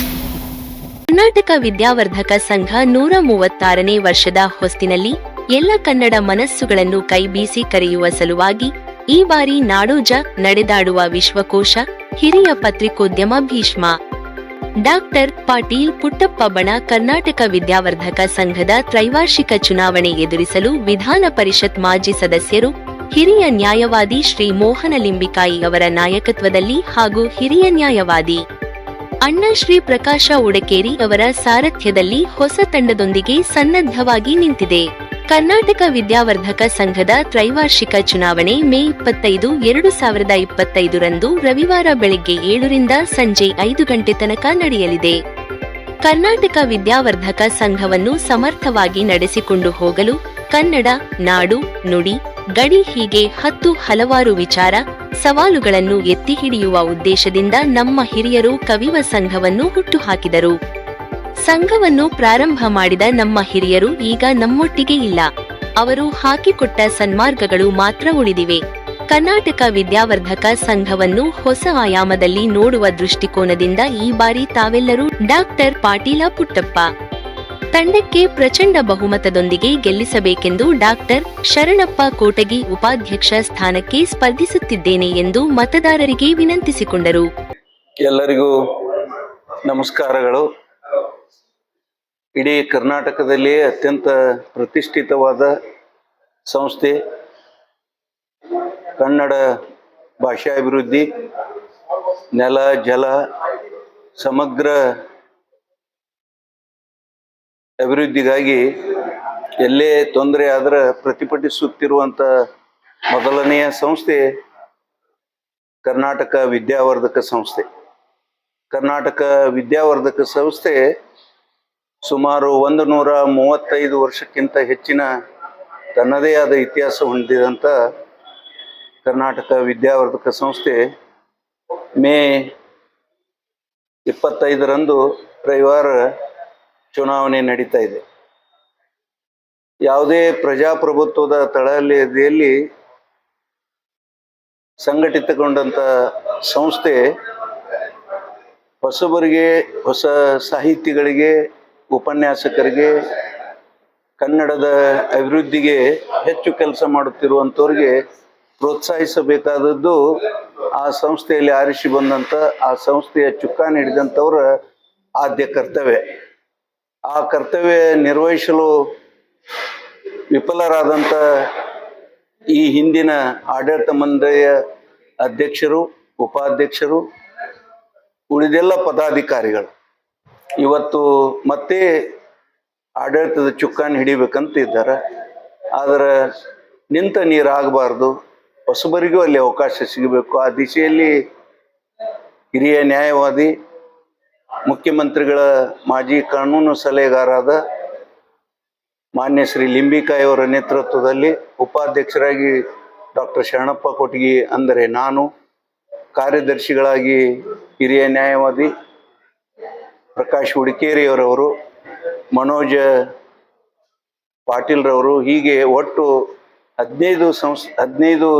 ಕರ್ನಾಟಕ ವಿದ್ಯಾವರ್ಧಕ ಸಂಘ ನೂರ ಮೂವತ್ತಾರನೇ ವರ್ಷದ ಹೊಸ್ತಿನಲ್ಲಿ ಎಲ್ಲ ಕನ್ನಡ ಮನಸ್ಸುಗಳನ್ನು ಕೈಬೀಸಿ ಕರೆಯುವ ಸಲುವಾಗಿ ಈ ಬಾರಿ ನಾಡೋಜ ನಡೆದಾಡುವ ವಿಶ್ವಕೋಶ ಹಿರಿಯ ಪತ್ರಿಕೋದ್ಯಮ ಭೀಷ್ಮ. ಡಾಕ್ಟರ್ ಪಾಟೀಲ್ ಪುಟ್ಟಪ್ಪ ಬಣ ಕರ್ನಾಟಕ ವಿದ್ಯಾವರ್ಧಕ ಸಂಘದ ತ್ರೈವಾರ್ಷಿಕ ಚುನಾವಣೆ ಎದುರಿಸಲು ವಿಧಾನ ಪರಿಷತ್ ಮಾಜಿ ಸದಸ್ಯರು, ಹಿರಿಯ ನ್ಯಾಯವಾದಿ ಶ್ರೀ ಮೋಹನ ಲಿಂಬಿಕಾಯಿ ಅವರ ನಾಯಕತ್ವದಲ್ಲಿ ಹಾಗೂ ಹಿರಿಯ ನ್ಯಾಯವಾದಿ ಅಣ್ಣ ಶ್ರೀ ಪ್ರಕಾಶ ಉಡಕೇರಿ ಅವರ ಸಾರಥ್ಯದಲ್ಲಿ ಹೊಸ ತಂಡದೊಂದಿಗೆ ಸನ್ನದ್ಧವಾಗಿ ನಿಂತಿದೆ. ಕರ್ನಾಟಕ ವಿದ್ಯಾವರ್ಧಕ ಸಂಘದ ತ್ರೈವಾರ್ಷಿಕ ಚುನಾವಣೆ ಮೇ ಇಪ್ಪತ್ತೈದು, ಎರಡು ಸಾವಿರದ ಇಪ್ಪತ್ತೈದರಂದು ರವಿವಾರ ಬೆಳಗ್ಗೆ ಏಳರಿಂದ ಸಂಜೆ ಐದು ಗಂಟೆ ತನಕ ನಡೆಯಲಿದೆ. ಕರ್ನಾಟಕ ವಿದ್ಯಾವರ್ಧಕ ಸಂಘವನ್ನು ಸಮರ್ಥವಾಗಿ ನಡೆಸಿಕೊಂಡು ಹೋಗಲು ಕನ್ನಡ, ನಾಡು, ನುಡಿ, ಗಡಿ ಹೀಗೆ ಹತ್ತು ಹಲವಾರು ವಿಚಾರ ಸವಾಲುಗಳನ್ನು ಎತ್ತಿ ಹಿಡಿಯುವ ಉದ್ದೇಶದಿಂದ ನಮ್ಮ ಹಿರಿಯರು ಕವಿವ ಸಂಘವನ್ನು ಹುಟ್ಟುಹಾಕಿದರು. ಸಂಘವನ್ನು ಪ್ರಾರಂಭ ಮಾಡಿದ ನಮ್ಮ ಹಿರಿಯರು ಈಗ ನಮ್ಮೊಟ್ಟಿಗೆ ಇಲ್ಲ. ಅವರು ಹಾಕಿಕೊಟ್ಟ ಸನ್ಮಾರ್ಗಗಳು ಮಾತ್ರ ಉಳಿದಿವೆ. ಕರ್ನಾಟಕ ವಿದ್ಯಾವರ್ಧಕ ಸಂಘವನ್ನು ಹೊಸ ಆಯಾಮದಲ್ಲಿ ನೋಡುವ ದೃಷ್ಟಿಕೋನದಿಂದ ಈ ಬಾರಿ ತಾವೆಲ್ಲರೂ ಡಾಕ್ಟರ್ ಪಾಟೀಲ ಪುಟ್ಟಪ್ಪ. ತಂಡಕ್ಕೆ ಪ್ರಚಂಡ ಬಹುಮತದೊಂದಿಗೆ ಗೆಲ್ಲಿಸಬೇಕೆಂದು ಡಾಕ್ಟರ್ ಶರಣಪ್ಪ ಕೋಟಗಿ ಉಪಾಧ್ಯಕ್ಷ ಸ್ಥಾನಕ್ಕೆ ಸ್ಪರ್ಧಿಸುತ್ತಿದ್ದೇನೆ ಎಂದು ಮತದಾರರಿಗೆ ವಿನಂತಿಸಿಕೊಂಡರು. ಎಲ್ಲರಿಗೂ ನಮಸ್ಕಾರಗಳು. ಇಡೀ ಕರ್ನಾಟಕದಲ್ಲಿ ಅತ್ಯಂತ ಪ್ರತಿಷ್ಠಿತವಾದ ಸಂಸ್ಥೆ. ಕನ್ನಡ ಭಾಷಾಭಿವೃದ್ಧಿ, ನೆಲ, ಜಲ, ಸಮಗ್ರ ಅಭಿವೃದ್ಧಿಗಾಗಿ ಎಲ್ಲೇ ತೊಂದರೆ ಆದ್ರೆ ಪ್ರತಿಭಟಿಸುತ್ತಿರುವಂಥ ಮೊದಲನೆಯ ಸಂಸ್ಥೆ ಕರ್ನಾಟಕ ವಿದ್ಯಾವರ್ಧಕ ಸಂಸ್ಥೆ. ಕರ್ನಾಟಕ ವಿದ್ಯಾವರ್ಧಕ ಸಂಸ್ಥೆ ಸುಮಾರು ಒಂದು ನೂರ ಮೂವತ್ತೈದು ವರ್ಷಕ್ಕಿಂತ ಹೆಚ್ಚಿನ ತನ್ನದೇ ಆದ ಇತಿಹಾಸ ಹೊಂದಿದಂಥ ಕರ್ನಾಟಕ ವಿದ್ಯಾವರ್ಧಕ ಸಂಸ್ಥೆ ಮೇ ಇಪ್ಪತ್ತೈದರಂದು ರವಿವಾರ ಚುನಾವಣೆ ನಡೀತಾ ಇದೆ. ಯಾವುದೇ ಪ್ರಜಾಪ್ರಭುತ್ವದ ತಳಹದಿಯಲ್ಲಿ ಸಂಘಟಿತಗೊಂಡಂಥ ಸಂಸ್ಥೆ ಹೊಸಬರಿಗೆ, ಹೊಸ ಸಾಹಿತಿಗಳಿಗೆ, ಉಪನ್ಯಾಸಕರಿಗೆ, ಕನ್ನಡದ ಅಭಿವೃದ್ಧಿಗೆ ಹೆಚ್ಚು ಕೆಲಸ ಮಾಡುತ್ತಿರುವಂಥವ್ರಿಗೆ ಪ್ರೋತ್ಸಾಹಿಸಬೇಕಾದದ್ದು ಆ ಸಂಸ್ಥೆಯಲ್ಲಿ ಆರಿಸಿ ಬಂದಂಥ ಆ ಸಂಸ್ಥೆಯ ಚುಕ್ಕಾಣಿ ನೀಡಿದಂಥವ್ರ ಆದ್ಯ ಕರ್ತವ್ಯ. ಆ ಕರ್ತವ್ಯ ನಿರ್ವಹಿಸಲು ವಿಫಲರಾದಂಥ ಈ ಹಿಂದಿನ ಆಡಳಿತ ಮಂಡಳಿಯ ಅಧ್ಯಕ್ಷರು, ಉಪಾಧ್ಯಕ್ಷರು, ಉಳಿದೆಲ್ಲ ಪದಾಧಿಕಾರಿಗಳು. ಇವತ್ತು ಮತ್ತೆ ಆಡಳಿತದ ಚುಕ್ಕಾಣಿ ಹಿಡಿಬೇಕಂತ ಇದ್ದಾರೆ. ಆದರೆ ನಿಂತ ನೀರಾಗಬಾರ್ದು. ಹೊಸಬರಿಗೂ ಅಲ್ಲಿ ಅವಕಾಶ ಸಿಗಬೇಕು. ಆ ದಿಶೆಯಲ್ಲಿ ಹಿರಿಯ ನ್ಯಾಯವಾದಿ ಮುಖ್ಯಮಂತ್ರಿಗಳ ಮಾಜಿ ಕಾನೂನು ಸಲಹೆಗಾರಾದ ಮಾನ್ಯ ಶ್ರೀ ಲಿಂಬಿಕಾಯಿ ಅವರ ನೇತೃತ್ವದಲ್ಲಿ ಉಪಾಧ್ಯಕ್ಷರಾಗಿ ಡಾಕ್ಟರ್ ಶರಣಪ್ಪ ಕೊಟಗಿ ಅಂದರೆ ನಾನು, ಕಾರ್ಯದರ್ಶಿಗಳಾಗಿ ಹಿರಿಯ ನ್ಯಾಯವಾದಿ ಪ್ರಕಾಶ್ ಹುಡಿಕೇರಿಯವರವರು, ಮನೋಜ ಪಾಟೀಲ್ರವರು, ಹೀಗೆ ಒಟ್ಟು ಹದಿನೈದು ಸಂಸ್, ಹದಿನೈದು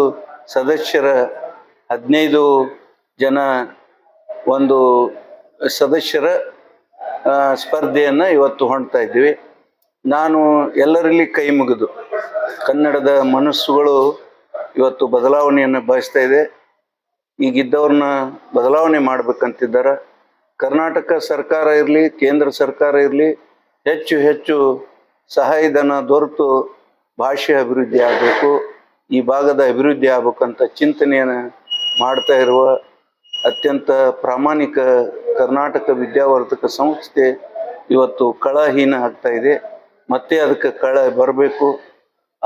ಸದಸ್ಯರ, ಹದಿನೈದು ಜನ ಒಂದು ಸದಸ್ಯರ ಸ್ಪರ್ಧೆಯನ್ನು ಇವತ್ತು ಹೊಣ್ತಾ ಇದ್ದೀವಿ. ನಾನು ಎಲ್ಲರಲ್ಲಿ ಕೈ ಮುಗಿದು ಕನ್ನಡದ ಮನಸ್ಸುಗಳು ಇವತ್ತು ಬದಲಾವಣೆಯನ್ನು ಬಯಸ್ತಾ ಇದೆ. ಈಗಿದ್ದವ್ರನ್ನ ಬದಲಾವಣೆ ಮಾಡಬೇಕಂತಿದ್ದಾರೆ. ಕರ್ನಾಟಕ ಸರ್ಕಾರ ಇರಲಿ, ಕೇಂದ್ರ ಸರ್ಕಾರ ಇರಲಿ, ಹೆಚ್ಚು ಹೆಚ್ಚು ಸಹಾಯಧನ ದೊರೆತು ಭಾಷೆ ಅಭಿವೃದ್ಧಿ ಆಗಬೇಕು. ಈ ಭಾಗದ ಅಭಿವೃದ್ಧಿ ಆಗಬೇಕಂತ ಚಿಂತನೆಯನ್ನು ಮಾಡ್ತಾ ಇರುವ ಅತ್ಯಂತ ಪ್ರಾಮಾಣಿಕ ಕರ್ನಾಟಕ ವಿದ್ಯಾವರ್ಧಕ ಸಂಸ್ಥೆ ಇವತ್ತು ಕಳಹೀನ ಆಗ್ತಾ ಇದೆ. ಮತ್ತೆ ಅದಕ್ಕೆ ಕಳ ಬರಬೇಕು.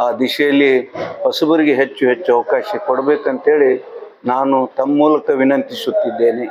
ಆ ದಿಶೆಯಲ್ಲಿ ಹೊಸಬರಿಗೆ ಹೆಚ್ಚು ಹೆಚ್ಚು ಅವಕಾಶ ಕೊಡಬೇಕಂತೇಳಿ ನಾನು ತಮ್ಮ ಮೂಲಕ ವಿನಂತಿಸುತ್ತಿದ್ದೇನೆ.